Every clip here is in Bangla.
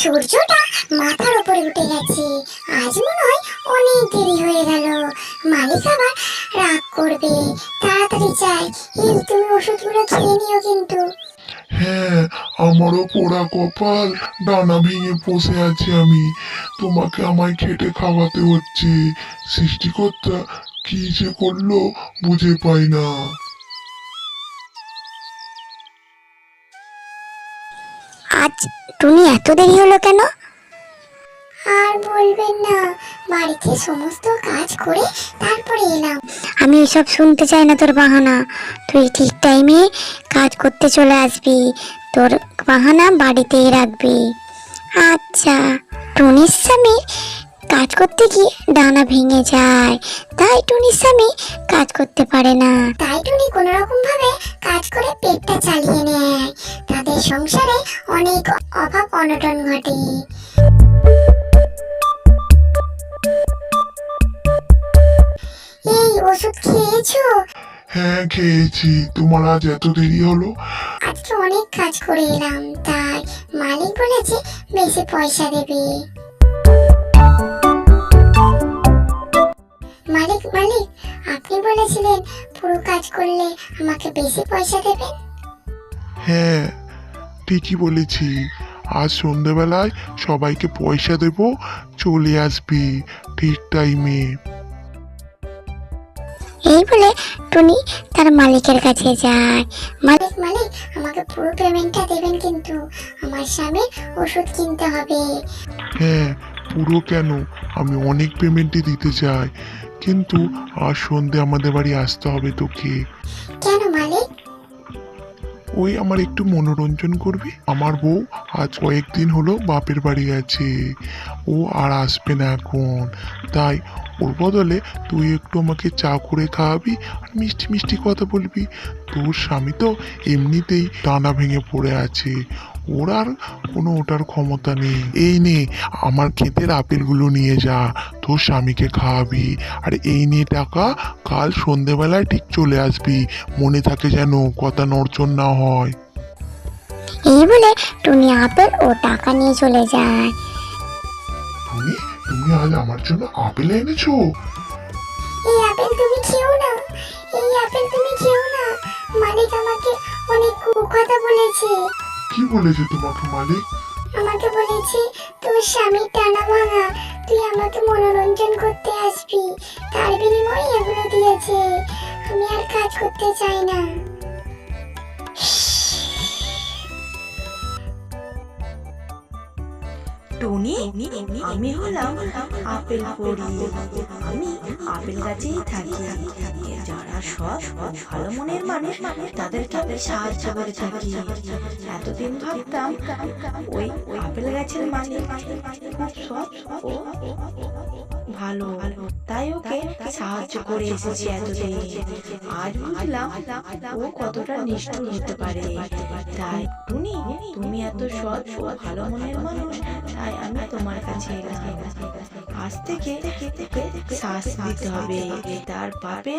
সূর্যটা মাথার উপরে উঠে গেছে। আজ মনে হয় অনেক দেরি হয়ে গেল। মালিক আবার রাগ করবে। তাড়াতাড়ি চাই এই তুমি ওষুধগুলো খেয়ে নিও কিন্তু। হ্যাঁ আমারও পোড়া কপাল, ডানা ভেঙে বসে আছি আমি। তোমাকে আমায় খেটে খাওয়াতে হচ্ছে। সৃষ্টিকর্তা কি যে করল বুঝে পাই না। আজ টুনি এত দেরি হলো কেন? আর বলবেন না বাড়িতে সমস্ত কাজ করে তারপরে এলাম। আমি এসব শুনতে চাই না তোর বাহানা। তুই ঠিক টাইমে কাজ করতে চলে আসবি। তোর বাহানা বাড়িতেই রাখবি। আচ্ছা টুনির স্বামী কাজ করতে গিয়ে ডানা ভেঙে যায়। তাই টুনির স্বামী কাজ করতে পারে না। তাই টুনি কোনো রকম ভাবে কাজ করে পেটটা চালিয়ে নেয়। তাদের সংসারে অনেক অভাব অনটন ঘটে। এই ওষুধ খেয়েছো? হ্যাঁ খেয়েছি। তোমার আজ এত দেরি হলো? আজকে অনেক কাজ করে এলাম তাই মালিক বলেছে বেশি পয়সা দেবে। মালিক মালিক আপনি বলেছিলেন পুরো কাজ করলে আমাকে বেশি পয়সা দেবেন? হ্যাঁ ঠিকই বলেছি। আজ সন্ধেবেলায় সবাইকে পয়সা দেব চলে আসবি। ঠিক টাইমে। এই বলে টুনি তার মালিকের কাছে যায়। মালিক মালিক আমাকে পুরো পেমেন্টটা দেবেন কিন্তু। আমার স্বামীর ওষুধ কিনতে হবে। হ্যাঁ পুরো কেন? আমি অনেক পেমেন্টই দিতে চাই। কিন্তু আজ সন্ধে আমাদের বাড়ি আসতে হবে তোকে। ওই আমার একটু মনোরঞ্জন করবি? আমার বউ আজ কয়েকদিন হলো বাপের বাড়ি আছে। ও আর আসবে না এখন। তাই ওর বদলে তুই একটু আমাকে চা করে খাওয়াবি আর মিষ্টি মিষ্টি কথা বলবি। তোর স্বামী তো এমনিতেই টানা ভেঙে পড়ে আছে। ওর আর কোনো ওটার ক্ষমতা নেই। এই নে আমার ক্ষেতের আপেলগুলো নিয়ে যা তোর স্বামীকে খাওয়াবি। আর এই নিয়ে টাকা কাল সন্ধেবেলায় ঠিক চলে আসবি। মনে থাকে যেন কথা নড়চড় না হয়। এই বলে টুনি আপেল ও টাকা নিয়ে চলে যায়। তুমি তুমি আজ আমার জন্য আপেল এনেছো? এই আপেল তুমি খেও না। এই আপেল তুমি খেও না। মালিক আমাকে অনেক কথা বলেছে। কি বলেছে তোমাকে মালিক আমাকে বলেছে, তোর স্বামী টানা ভাঙা, তুই আমাকে মনোরঞ্জন করতে আসবি। তার বিনিময়ে এগুলো দিয়েছে। আমি আর কাজ করতে চাই না। টনি, আমি হলাম আপেল পড়ি আমি আপেল গাছেই থাকি। যারা সৎ, ভালো মনের মানুষ, তাদেরকে আমি সাহায্য করে থাকি। এতদিন ভাবতাম ওই আপেল গাছের মালিক খুব সৎ ও ভালো। তাই ওকে সাহায্য করে এসেছি এতদিন। আজ বুঝলাম ও কতটা নিষ্ঠুর হতে পারে। তাই টুনি, তুমি এত সৎ ভালো মনের মানুষ, তাই আমি তোমার কাছে এলাম। আজ থেকে শাস্তি দিতে হবে। তার পাপে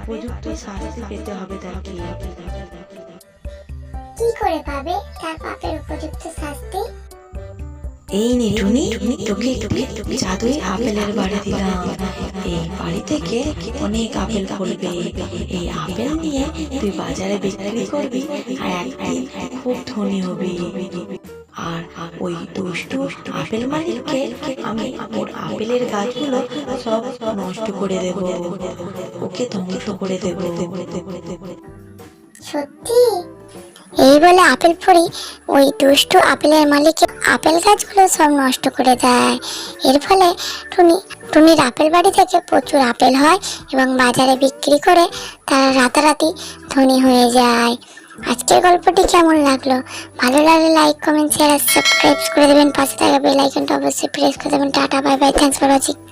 উপযুক্ত শাস্তি পেতে হবে তাকে। কি করে পাবে? তার পাপের উপযুক্ত শাস্তি? এই নে টুনি তোকে তোকে জাদুই আপেলের বাড়ি দিলাম। এই বাড়ি থেকে অনেক আপেল ফলবে এই আপেল নিয়ে তুই বাজারে বিক্রি করবি আর একদিন খুব ধনী হবি। আর ওই দুষ্টু আপেল মালিককে আমি ওর আপেলের গাছগুলো সব নষ্ট করে দেব। ওকে ধ্বংস করে দেব। সত্যি? এই বলে আপেল পরি ওই দুষ্টু আপেলের মালিক আপেল গাছগুলো সব নষ্ট করে দেয়। এর ফলে টুনি, টুনির আপেল বাড়ি থেকে প্রচুর আপেল হয় এবং বাজারে বিক্রি করে তারা রাতারাতি ধনী হয়ে যায়। আজকের গল্পটি কেমন লাগল? ভালো লাগলে লাইক কমেন্ট শেয়ার সাবস্ক্রাইব করে দেবেন। পাশে থাকা বেল আইকনটা অবশ্যই প্রেস করে দেবেন। Tata bye bye thanks for watching